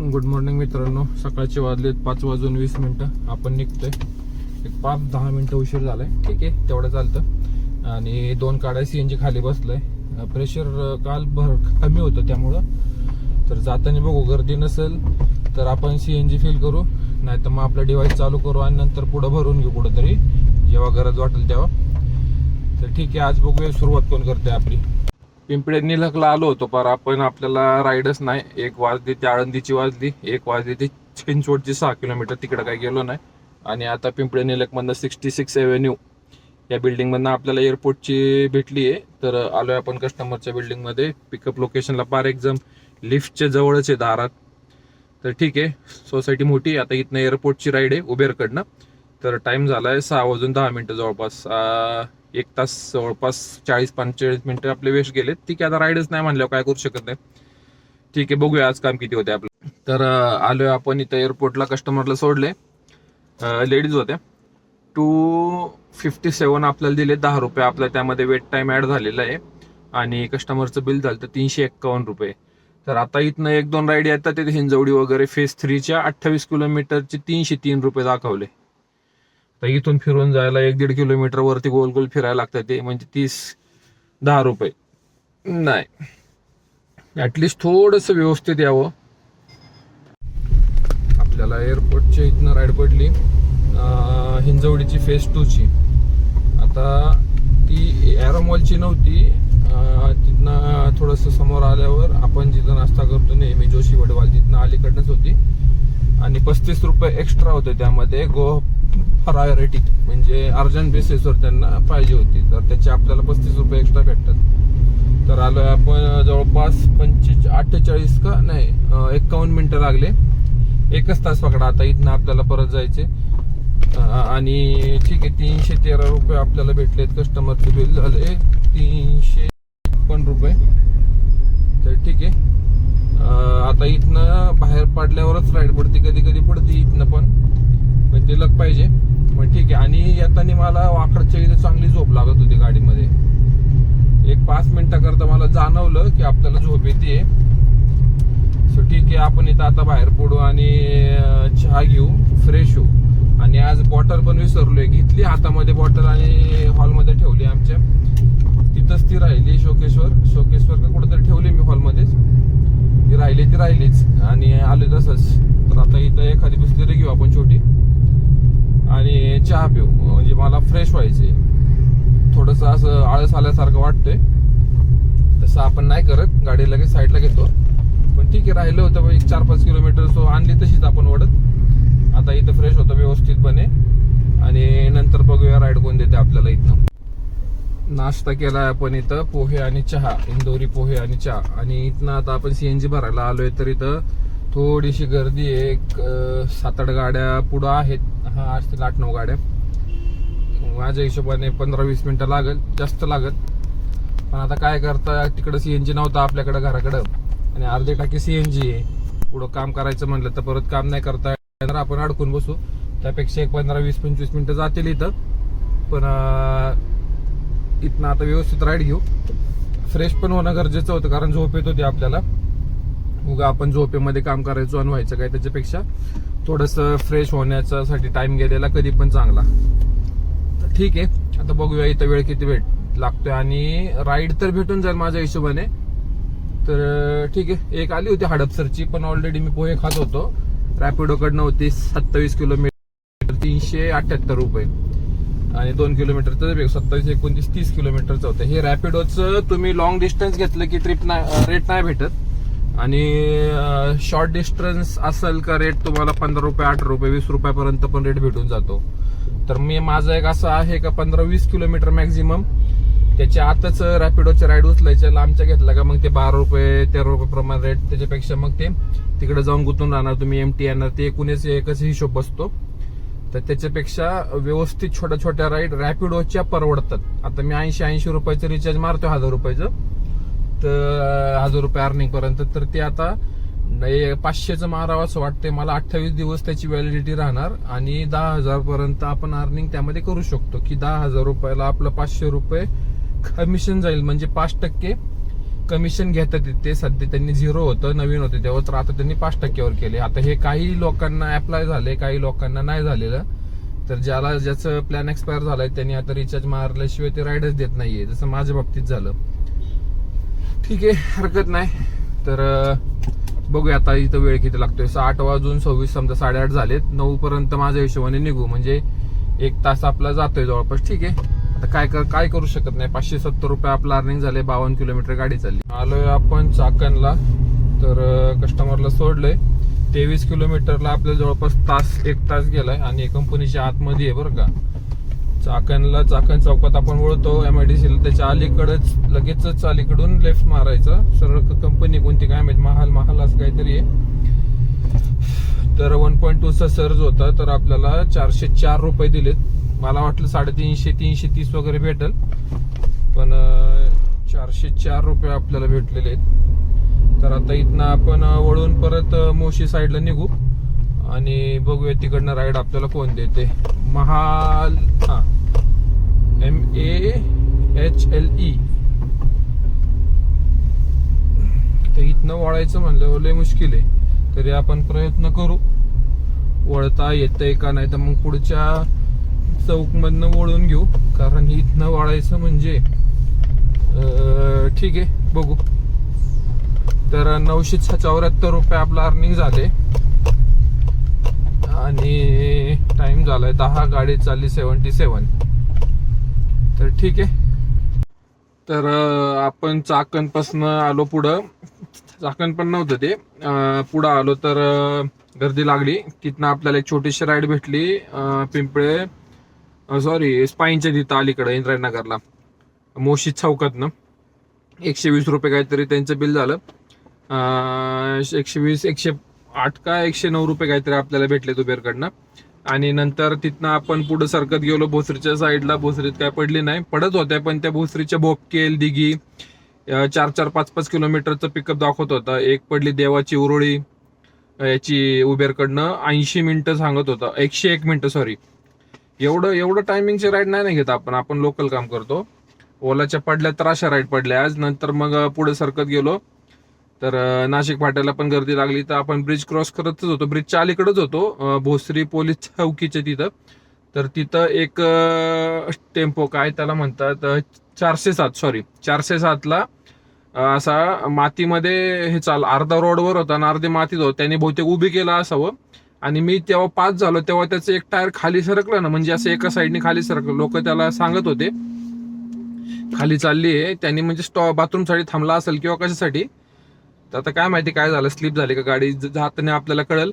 Good morning मित्रांनो. सकाळचे वाजलेत पाच वाजून वीस मिनटं. आपण निघतोय. एक पाच दहा मिनटं उशीर झालाय. ठीक आहे तेवढं चालतं. आणि दोन काड्या सी एन जी खाली बसलंय. प्रेशर काल भर कमी होतं त्यामुळं. तर जाताना बघू गर्दी नसेल तर आपण सी एन जी फील करू. नाही तर मग आपलं डिव्हाइस चालू करू आणि नंतर पुढं भरून घेऊ कुठंतरी. जेव्हा गरज वाटेल तेव्हा. तर ठीक आहे आज बघूया सुरुवात कोण करते आपली. पिंपळे निलकला आलो होतो पर आपण आपल्याला राईडच नाही. एक वाजली ती आळंदीची वाजली. एक वाजली ती चिंचवडची सहा किलोमीटर. तिकडे काही गेलो नाही. आणि आता पिंपळे निलकमधनं सिक्स्टी सिक्स एव्हेन्यू या बिल्डिंगमधनं आपल्याला एअरपोर्टची भेटली आहे. तर आलोय आपण कस्टमरच्या बिल्डिंगमध्ये. पिकअप लोकेशनला पार एक्झाम लिफ्टच्या जवळच आहे दारात. तर ठीक आहे. सोसायटी मोठी आहे. आता इथनं एअरपोर्टची राईड आहे उबेरकडनं. तर टाइम आहे सहा वाजून दहा मिनटं जवळपास. एक तास जवळपास चाळीस पंचेचाळीस मिनटं आपले वेस्ट गेले ठीक आहे आता राईडच नाही म्हणल्यावर काय करू शकत नाही. ठीक आहे बघूया आज काम किती होते आपलं. तर आलो आपण इथं एअरपोर्टला कस्टमरला सोडले. लेडीज होत्या टू फिफ्टी सेवन आपल्याला दिले दहा रुपये आपला त्यामध्ये वेट टाईम ॲड झालेला आहे. आणि कस्टमरचं बिल झालं तर तीनशे एक्कावन्न रुपये. तर आता इथनं एक दोन राईड येतात ते हिंजवडी वगैरे फेस थ्रीच्या अठ्ठावीस किलोमीटरचे तीनशे तीन रुपये दाखवले. तर इथून फिरून जायला एक दीड किलोमीटर वरती गोल गोल फिरायला लागतं ते म्हणजे तीस दहा रुपये. नाही. ऍटलिस्ट थोडंसं व्यवस्थित यावं. आपल्याला एअरपोर्टच्या इथनं राईड पडली. हिंजवडीची फेस टूची आता ती एरोमॉलची नव्हती. तिथनं थोडंसं समोर आल्यावर आपण जिथं नाश्ता करतो नेहमी जोशी वडवाल तिथनं अलीकडनंच होती. आणि पस्तीस रुपये एक्स्ट्रा होते त्यामध्ये. गो प्रायोरिटी म्हणजे अर्जंट बेसिसवर त्यांना पाहिजे होती. तर त्याचे आपल्याला पस्तीस रुपये एक्स्ट्रा भेटतात. तर आलो आपण जवळपास पंचेच अठ्ठेचाळीस का? नाही एकावन्न एक्कावन्न मिनिटं लागले. एकच तास पकडा आता इथनं आपल्याला परत जायचे आणि ठीक आहे तीनशे तेरा रुपये आपल्याला भेटलेत कस्टमरचे बिल झाले तीनशे पण रुपये. तर ठीक आहे. आता इथनं बाहेर पडल्यावरच राईड पडते कधी कधी पडते इथनं पण. पण ते लग पाहिजे. पण ठीक आहे. आणि येताना मला वाकडच्या इथे चांगली झोप लागत होती गाडीमध्ये. एक पाच मिनिटाकरता मला जाणवलं की आपल्याला झोप येते सो ठीक आहे. आपण इथं आता बाहेर पडू आणि चहा घेऊ फ्रेश होऊ. आणि आज बॉटल पण विसरलोय. घेतली हातामध्ये बॉटल आणि हॉलमध्ये ठेवली आमच्या. तिथंच ती राहिली शोकेश्वर. शोकेश्वर का कुठेतरी ठेवली मी हॉलमध्येच ती राहिली ती राहिलीच. आणि आले तसंच. तर आता इथं एखादी बिस्लरी घेऊ आपण छोटी. आणि चहा पिऊ. म्हणजे मला फ्रेश व्हायचे थोडस असं आळस आल्यासारखं वाटतंय. तसं आपण नाही करत. गाडी लगेच साईडला घेतो. पण ठीक आहे राहिलं होतं एक चार पाच किलोमीटर सो आणली तशीच आपण ओढत. आता इथं फ्रेश होतं व्यवस्थितपणे. आणि नंतर बघूया राईड कोण देते आपल्याला इथनं. नाश्ता केला आपण इथं पोहे आणि चहा इंदोरी पोहे आणि चहा. आणि इथनं आता आपण सीएनजी भरायला आलोय तर इथं थोडीशी गर्दी आहे. एक सात आठ गाड्या पुढं आहेत. हा असतील आठ नऊ गाड्या. माझ्या हिशोबाने पंधरा वीस मिनिटं लागल जास्त लागत पण आता काय करता तिकडं सीएनजी नव्हता आपल्याकडं घराकडं. आणि अर्धे टाकी सीएनजी आहे. पुढं काम करायचं म्हणलं तर परत काम नाही करता येणार. आपण अडकून बसू. त्यापेक्षा एक पंधरा वीस पंचवीस मिनिटं जातील इथं. पण इथनं आता व्यवस्थित राईड घेऊ. फ्रेश पण होणं गरजेचं होतं कारण झोप येत होती आपल्याला. उगा आपण झोपेमध्ये काम करायचो आणि व्हायचं काय त्याच्यापेक्षा. थोडंसं फ्रेश होण्याच्यासाठी साठी टाइम गेलेला कधी पण चांगला. तर ठीक आहे आता बघूया इथं वेळ किती भेट लागतोय. आणि राईड तर भेटून जाईल माझ्या हिशोबाने. तर ठीक आहे एक आली होती हडपसरची पण ऑलरेडी मी पोहे खात होतो. रॅपिडोकडनं होती सत्तावीस किलोमीटर तीनशे अठ्ठ्याहत्तर रुपये. आणि दोन किलोमीटरचं सत्तावीस एकोणतीस तीस किलोमीटरचं होतं. हे रॅपिडोचं तुम्ही लॉंग डिस्टन्स घेतलं की ट्रिप नाही रेट नाही भेटत. आणि शॉर्ट डिस्टन्स असेल का रेट तुम्हाला पंधरा रुपये आठ रुपये वीस रुपयापर्यंत पण रेट भेटून जातो. तर मी माझं एक असं आहे का पंधरा वीस किलोमीटर मॅक्झिमम त्याच्या आताच रॅपिडोच्या राईड उचलायच्या लांबच्या घेतला का मग ते बारा रुपये तेरा रुपये प्रमाण रेट त्याच्यापेक्षा मग ते तिकडे जाऊन गुंतून राहणार तुम्ही एमटी येणार ते एकूणच एकच हिशोब बसतो. तर त्याच्यापेक्षा व्यवस्थित छोट्या छोट्या राईड रॅपिडोच्या परवडतात. आता मी ऐंशी ऐंशी रुपयाचं रिचार्ज मारतो हजार रुपयाचं. तर हजार रुपये अर्निंग पर्यंत. तर ते आता नाही, पाचशेचं मारावं असं वाटतंय. मला अठ्ठावीस दिवस त्याची व्हॅलिडिटी राहणार आणि दहा हजार पर्यंत आपण अर्निंग त्यामध्ये करू शकतो. की दहा हजार रुपयाला आपलं पाचशे रुपये कमिशन जाईल. म्हणजे पाच टक्के कमिशन घेतात ते- सध्या त्यांनी झिरो होतं नवीन होते तेव्हा तर आता त्यांनी पाच टक्क्यावर केले. आता हे काही लोकांना अप्लाय झाले काही लोकांना नाही झालेलं. तर ज्याला ज्याचं प्लॅन एक्सपायर झालाय त्यांनी आता रिचार्ज मारल्याशिवाय ते राईडच देत नाहीये जसं माझ्या बाबतीत झालं. ठीक आहे हरकत नाही. तर बघूया आता इथं वेळ किती लागतोय. आठ वाजून सव्वीस समजा साडेआठ झालेत. नऊ पर्यंत माझ्या हिशोबाने निघू. म्हणजे एक तास आपला जातोय जवळपास. ठीक आहे. आता काय कर काय करू शकत नाही. पाचशे सत्तर रुपये आपलं अर्निंग झाले बावन्न किलोमीटर गाडी चालली. आलोय आपण चाकणला. तर कस्टमरला सोडलंय. तेवीस किलोमीटरला आपल्याला जवळपास तास एक तास गेलाय आणि कंपनीच्या आतमध्ये आहे बरं का. चाकणला चाकण चौकात आपण वळतो. एमआयडीसीला त्याच्या अलीकडच लगेचच अलीकडून लेफ्ट मारायचा. सरळ कंपनी कोणती काय माहिती महाल महाल असं काहीतरी आहे. तर वन पॉईंट टूचा सर्ज होता. तर आपल्याला चारशे चार रुपये दिलेत. मला वाटलं साडेतीनशे तीनशे तीस वगैरे भेटल. पण चारशे चार रुपये आपल्याला भेटलेले आहेत. तर आता इथनं आपण वळून परत मोशी साईडला निघू. आणि बघूया तिकडनं राईड आपल्याला कोण देते. महाल हा. M A H L E तर इथनं वळायचं म्हणलं लय मुश्किल आहे. तरी आपण प्रयत्न करू. वळता येतंय का नाही तर मग पुढच्या चौक मधनं वळून घेऊ. कारण इथनं वळायचं म्हणजे ठीक आहे बघू. तर नऊशे चौऱ्याहत्तर रुपये आपलं अर्निंग झाले. आणि टाइम झालाय दहा गाडी चालली सेवन्टी सेवन तर ठीक आहे. तर आपण चाकणपासनं आलो पुढं. चाकण पण नव्हतं ते. पुढं आलो तर गर्दी लागली. तिथनं आपल्याला एक छोटीशी राईड भेटली. पिंपळे सॉरी स्पाईनच्या तिथं अलीकडं इंद्रायनगरला मोशी चौकातनं एकशे वीस रुपये काहीतरी त्यांचं बिल झालं. एकशे वीस एकशे आठ का एकशे नऊ रुपये काहीतरी आपल्याला भेटले उबेरकडनं आणि नंतर तिथनं आपण पुढे सरकत गेलो भोसरीच्या साईडला. भोसरीत काय पडली नाही. पडत होत्या पण त्या भोसरीच्या बोपकेल दिघी चार चार पाच पाच किलोमीटरचं पिकअप दाखवत होता. एक पडली देवाची उरुळी याची उबेरकडनं. ऐंशी मिनिटं सांगत होता. एकशे एक मिनिटं सॉरी एवढं एवढं टायमिंगचे राईड नाही घेत आपण. आपण लोकल काम करतो. ओलाच्या पडल्या तर अशा राईड पडल्या. आज नंतर मग पुढे सरकत गेलो. तर नाशिक फाट्याला पण गर्दी लागली. तर आपण ब्रिज क्रॉस करतच होतो. ब्रिजच्या अलीकडेच होतो. भोसरी पोलीस चौकीच्या तिथं. तर तिथं एक टेम्पो काय त्याला म्हणतात चारशे सात सॉरी चारशे सातला असा मातीमध्ये हे चाल अर्धा रोडवर होता आणि अर्धी मातीत होता. त्याने बहुतेक उभी केला असावं. आणि मी तेव्हा पास झालो तेव्हा त्याचं एक टायर खाली सरकलं ना म्हणजे असं एका साईडने खाली सरकलं. लोक त्याला सांगत होते खाली चालली आहे. त्यांनी म्हणजे स्टॉ बाथरूमसाठी थांबला असेल किंवा कशासाठी? तर आता काय माहिती काय झालं स्लिप झाली का गाडी जाताना आपल्याला कळल.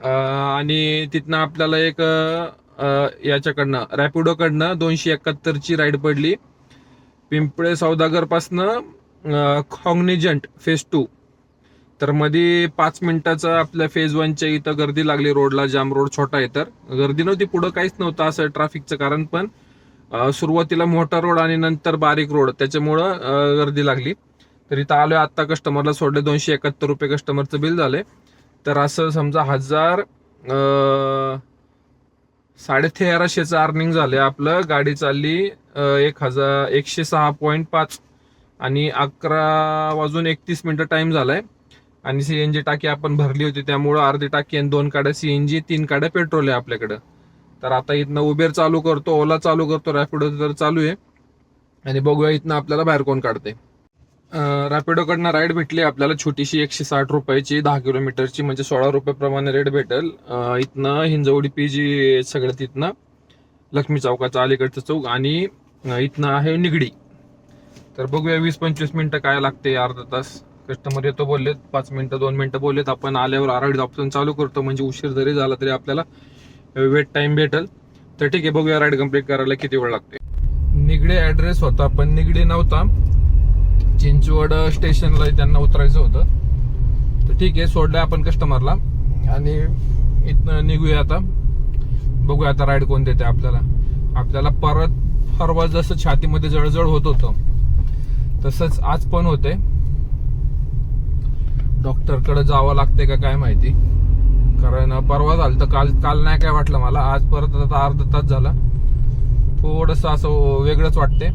आणि तिथनं आपल्याला एक याच्याकडनं रॅपिडोकडनं दोनशे एकाहत्तरची राईड पडली. पिंपळे सौदागरपासनं कॉग्निजंट टू तर मध्ये पाच मिनिटाचा आपल्या फेज वनच्या इथं गर्दी लागली रोडला जाम रोड छोटा आहे तर. गर्दी नव्हती पुढं काहीच नव्हतं असं ट्रॅफिकचं कारण पण सुरुवातीला मोठा रोड आणि नंतर बारीक रोड त्याच्यामुळं गर्दी लागली. तर इथं आलोय आत्ता कस्टमरला सोडले दोनशे एकाहत्तर रुपये कस्टमरचं बिल झालंय. तर असं समजा हजार अं, साडे तेराशेचं अर्निंग झालंय आपलं. गाडी चालली एक हजार एकशे सहा पॉईंट पाच आणि अकरा वाजून एकतीस मिनिटं टाइम झालाय. आणि सीएनजी टाकी आपण भरली होती त्यामुळं अर्धी टाकी आणि दोन काड्या सीएनजी तीन काड्या पेट्रोल आहे आपल्याकडं. तर आता इथनं उबेर चालू करतो ओला चालू करतो रॅपिडो तर चालू आहे. आणि बघूया इथनं आपल्याला बाहेर कोण काढते रॅपिडोकडनं राईड भेटली आपल्याला छोटीशी एकशे साठ रुपयाची दहा किलोमीटरची म्हणजे सोळा रुपयाप्रमाणे रेट भेटेल. इथनं हिंजवडी पी जी सगळं तिथनं लक्ष्मी चौकाचा अलीकडचं चौक आणि इथनं आहे निगडी. तर बघूया वीस पंचवीस मिनिटं काय लागते अर्धा तास. कस्टमर येतो बोललेत पाच मिनिटं दोन मिनिटं बोललेत. आपण आल्यावर आरडी ऑप्शन चालू करतो. म्हणजे उशीर जरी झाला तरी आपल्याला वेट टाइम भेटेल. तर ठीक आहे बघूया राईड कंप्लीट करायला किती वेळ लागते निगडे ऍड्रेस होता पण निगडी नव्हता. चिंचवड स्टेशनला त्यांना उतरायचं होतं. तर ठीक आहे सोडलंय आपण कस्टमरला आणि इथनं निघूया आता. बघूया आता राईड कोण देते आपल्याला. आपल्याला परत परवा जसं छातीमध्ये जळजळ होत होतं तसंच आज पण होते डॉक्टरकडे जावं लागते का काय माहिती? कारण परवा झालं तर काल काल नाही काय वाटलं मला आज परत आता अर्धा तास झाला. थोडस असं वेगळंच वाटते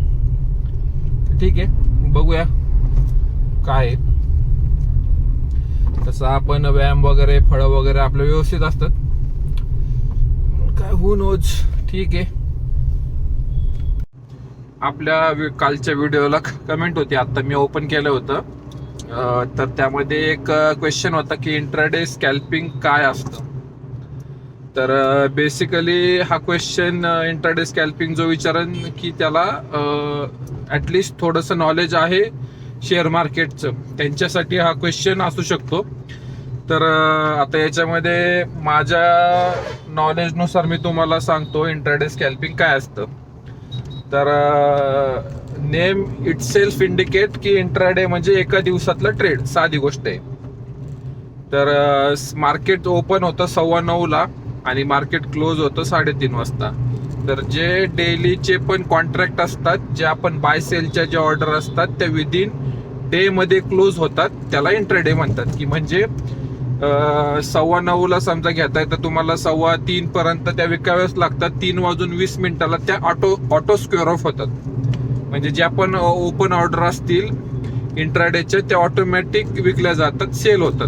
ठीक आहे बघूया काय आहे. तसं आपण व्यायाम वगैरे फळं वगैरे आपलं व्यवस्थित असतात काय होऊ नोज ठीक आहे. आपल्या वि- कालच्या व्हिडिओला कमेंट होती. आता मी ओपन केलं होतं. तर त्यामध्ये एक क्वेश्चन होता की इंट्राडे स्कॅल्पिंग काय असतं? तर बेसिकली हा क्वेश्चन इंट्राडे स्कॅल्पिंग जो विचारन की त्याला ॲटलिस्ट थोडंसं नॉलेज आहे शेअर मार्केटचं त्यांच्यासाठी हा क्वेश्चन असू शकतो. तर आता याच्यामध्ये माझ्या नॉलेजनुसार मी तुम्हाला सांगतो इंट्राडे स्कॅल्पिंग काय असतं. तर नेम इट सेल्फ इंडिकेट की इंट्राडे म्हणजे एका दिवसातलं ट्रेड साधी गोष्ट आहे. तर मार्केट ओपन होतं सव्वा नऊला आणि मार्केट क्लोज होतं साडेतीन वाजता. तर जे डेलीचे पण कॉन्ट्रॅक्ट असतात जे आपण बाय सेलच्या ज्या ऑर्डर असतात त्या विदिन डे मध्ये क्लोज होतात त्याला इंट्राडे म्हणतात. की म्हणजे सव्वा नऊला समजा घेताय तर तुम्हाला सव्वा तीन पर्यंत त्या विकाव्याच लागतात तीन वाजून वीस मिनिटाला त्या ऑटो ऑटो स्क्वेअर ऑफ होतात. म्हणजे ज्या पण ओपन ऑर्डर असतील इंट्राडेच्या त्या ऑटोमॅटिक विकल्या जातात सेल होतात.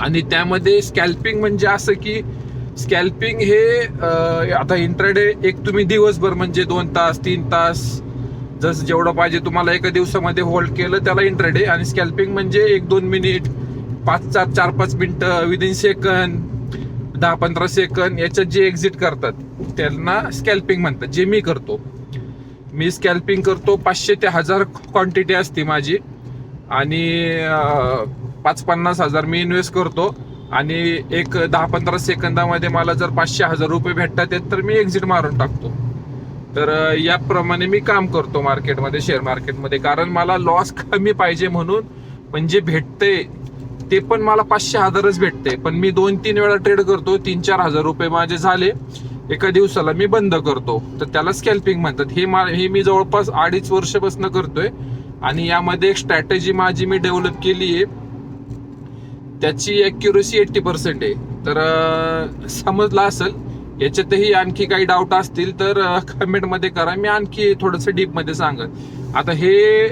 आणि त्यामध्ये स्कॅल्पिंग म्हणजे असं की स्कॅल्पिंग हे आता इंट्राडे एक तुम्ही दिवसभर म्हणजे दोन तास तीन तास जसं जेवढं पाहिजे तुम्हाला एका दिवसामध्ये होल्ड केलं त्याला इंट्राडे आणि स्कॅल्पिंग म्हणजे एक दोन मिनिट पाच चार चार पाच मिनटं विदिन सेकंद दहा पंधरा सेकंद याच्यात जे एक्झिट करतात त्यांना स्कॅल्पिंग म्हणतात जे मी करतो. मी स्कॅल्पिंग करतो. पाचशे ते हजार क्वांटिटी असते माझी. आणि पाच पन्नास हजार मी इन्व्हेस्ट करतो. आणि एक दहा पंधरा सेकंदामध्ये मला जर पाचशे हजार रुपये भेटतात तर मी एक्झिट मारून टाकतो. तर याप्रमाणे मी काम करतो मार्केटमध्ये शेअर मार्केटमध्ये कारण मला लॉस कमी पाहिजे म्हणून म्हणजे भेटते ते पण मला पाचशे हजारच भेटते पण मी दोन तीन वेळा ट्रेड करतो तीन चार हजार रुपये माझे झाले. एका दिवसाला मी बंद करतो. तर त्याला स्कॅल्पिंग म्हणतात. हे मा हे मी जवळपास अडीच वर्षापासून करतोय. आणि यामध्ये एक स्ट्रॅटेजी माझी मी डेव्हलप केली आहे. त्याची अॅक्युरेसी एट्टी पर्सेंट आहे. तर समजला समजलं असेल. याच्यातही आणखी काही डाऊट असतील तर कमेंटमध्ये करा. मी आणखी थोडंसं डीपमध्ये सांगत आता हे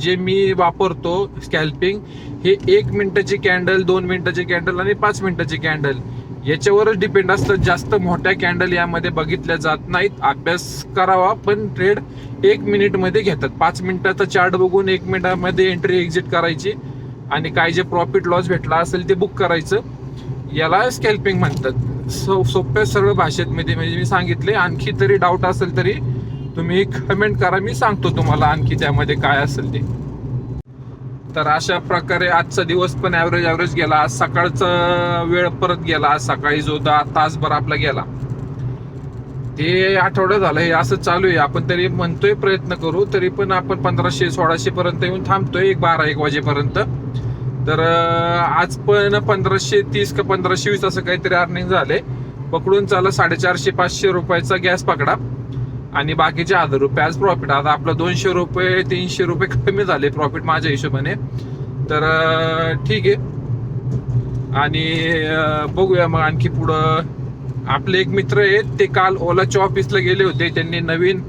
जे मी वापरतो स्कॅल्पिंग हे एक मिनिटाची कॅन्डल दोन मिनिटाची कॅन्डल आणि पाच मिनिटाची कॅन्डल याच्यावरच डिपेंड असतं. जास्त मोठ्या कॅन्डल यामध्ये बघितल्या जात नाहीत. अभ्यास करावा पण ट्रेड एक मिनिटमध्ये घेतात. पाच मिनिटाचा चार्ट बघून एक मिनिटामध्ये एंट्री एक्झिट करायची आणि काय जे प्रॉफिट लॉस भेटला असेल ते बुक करायचं. याला स्कॅल्पिंग म्हणतात. सो सोप्या सरळ भाषेत मध्ये म्हणजे मी सांगितले. आणखी तरी डाऊट असेल तरी तुम्ही कमेंट करा. मी सांगतो तुम्हाला आणखी त्यामध्ये काय असेल ते. तर अशा प्रकारे आजचा दिवस पण ॲव्हरेज ॲव्हरेज गेला. आज सकाळचा वेळ परत गेला. आज सकाळी जो दहा तासभर आपला गेला. ते आठवडं झालं हे असं चालू आहे. आपण तरी म्हणतोय प्रयत्न करू. तरी पण आपण पंधराशे सोळाशे पर्यंत येऊन थांबतोय. एक बारा एक वाजेपर्यंत. तर आज पण पंधराशे तीस का पंधराशे वीस असं काहीतरी अर्निंग झाले पकडून चाला साडेचारशे पाचशे रुपयाचा गॅस पकडा. आणि बाकीचे हजार रुपये. आज प्रॉफिट आता आपलं दोनशे रुपये तीनशे रुपये कमी झाले प्रॉफिट माझ्या हिशोबाने. तर ठीक आहे. आणि बघूया मग आणखी पुढं. आपले एक मित्र आहेत ते काल ओलाच्या ऑफिसला गेले होते. त्यांनी नवीन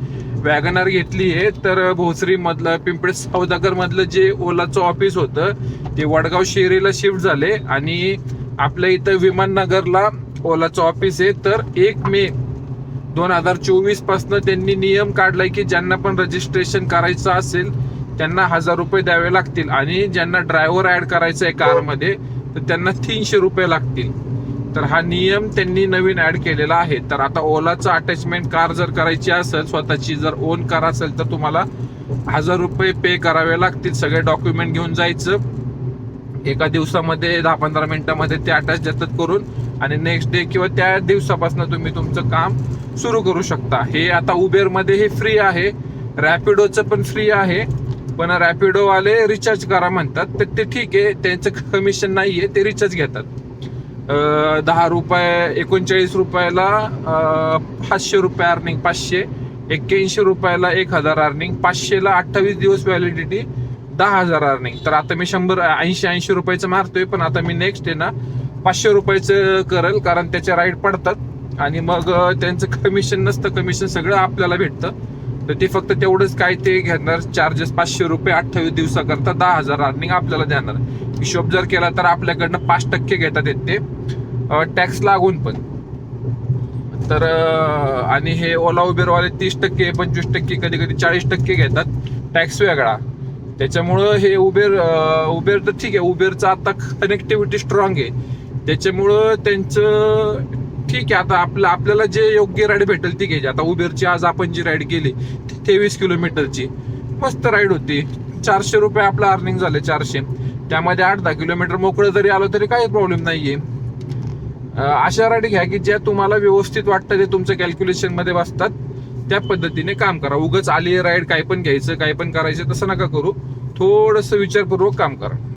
वॅगनार घेतली आहे. तर भोसरी मधलं पिंपळे सौदागर मधलं जे ओलाचं ऑफिस होतं ते वडगाव शेरीला शिफ्ट झाले. आणि आपल्या इथं विमाननगरला ओलाचं ऑफिस आहे. तर एक मे दोन हजार चोवीस पासनं त्यांनी नियम काढलाय की ज्यांना पण रजिस्ट्रेशन करायचं असेल त्यांना हजार रुपये द्यावे लागतील. आणि ज्यांना ड्रायव्हर ऍड करायचा आहे कारमध्ये तर त्यांना तीनशे रुपये लागतील. तर हा नियम त्यांनी नवीन ऍड केलेला आहे. तर आता ओलाचं अटॅचमेंट कार जर करायची असेल स्वतःची जर ओन कार असेल तर तुम्हाला हजार रुपये पे करावे लागतील. सगळे डॉक्युमेंट घेऊन जायचं. एका दिवसामध्ये दहा पंधरा मिनिटामध्ये ते अटॅच देतात करून आणि नेक्स्ट डे किंवा त्या दिवसापासून तुम्ही तुमचं काम सुरू करू शकता. हे आता उबेरमध्ये हे फ्री आहे. रॅपिडोचं पण फ्री आहे. पण रॅपिडोवाले रिचार्ज करा म्हणतात. तर ते ठीक आहे. त्यांचं कमिशन नाही आहे ते रिचार्ज घेतात. दहा रुपये एकोणचाळीस रुपयाला पाचशे रुपये अर्निंग पाचशे. एक्क्याऐंशी रुपयाला एक हजार अर्निंग पाचशेला अठ्ठावीस दिवस व्हॅलिडिटी दहा हजार अर्निंग तर आता मी शंभर ऐंशी ऐंशी रुपयाचं मारतोय पण आता मी नेक्स्ट आहे ना पाचशे रुपयाचं करेल कारण त्याच्या राईड पडतात. आणि मग त्यांचं कमिशन नसतं कमिशन सगळं आपल्याला भेटतं. तर ते फक्त तेवढंच काय ते घेणार चार्जेस पाचशे रुपये अठ्ठावीस दिवसाकरता दहा हजार अर्निंग आपल्याला देणार. हिशोब जर केला तर आपल्याकडनं पाच टक्के घेतात येत ते. टॅक्स लागून पण. तर आणि हे ओला उबेरवाले तीस टक्के पंचवीस टक्के कधी कधी चाळीस टक्के घेतात. टॅक्स वेगळा. त्याच्यामुळं हे उबेर उबेर तर ठीक आहे. उबेरचं आता कनेक्टिव्हिटी स्ट्रॉंग आहे. त्याच्यामुळं त्यांचं ठीक आहे. आता आपलं आपल्याला जे योग्य राईड भेटेल ती घ्यायची आता उबेरची आज आपण जी राईड केली तेवीस किलोमीटरची. मस्त राईड होती. चारशे रुपये आपलं अर्निंग झाले चारशे. त्यामध्ये आठ दहा किलोमीटर मोकळं जरी आलो तरी काही प्रॉब्लेम नाहीये. आहे अशा राईड घ्या की ज्या तुम्हाला व्यवस्थित वाटतं ते तुमच्या कॅल्क्युलेशनमध्ये बसतात. त्या पद्धतीने काम करा. उगच आली राईड काय पण घ्यायचं काय पण करायचं तसं नका करू. थोडस विचारपूर्वक काम करा.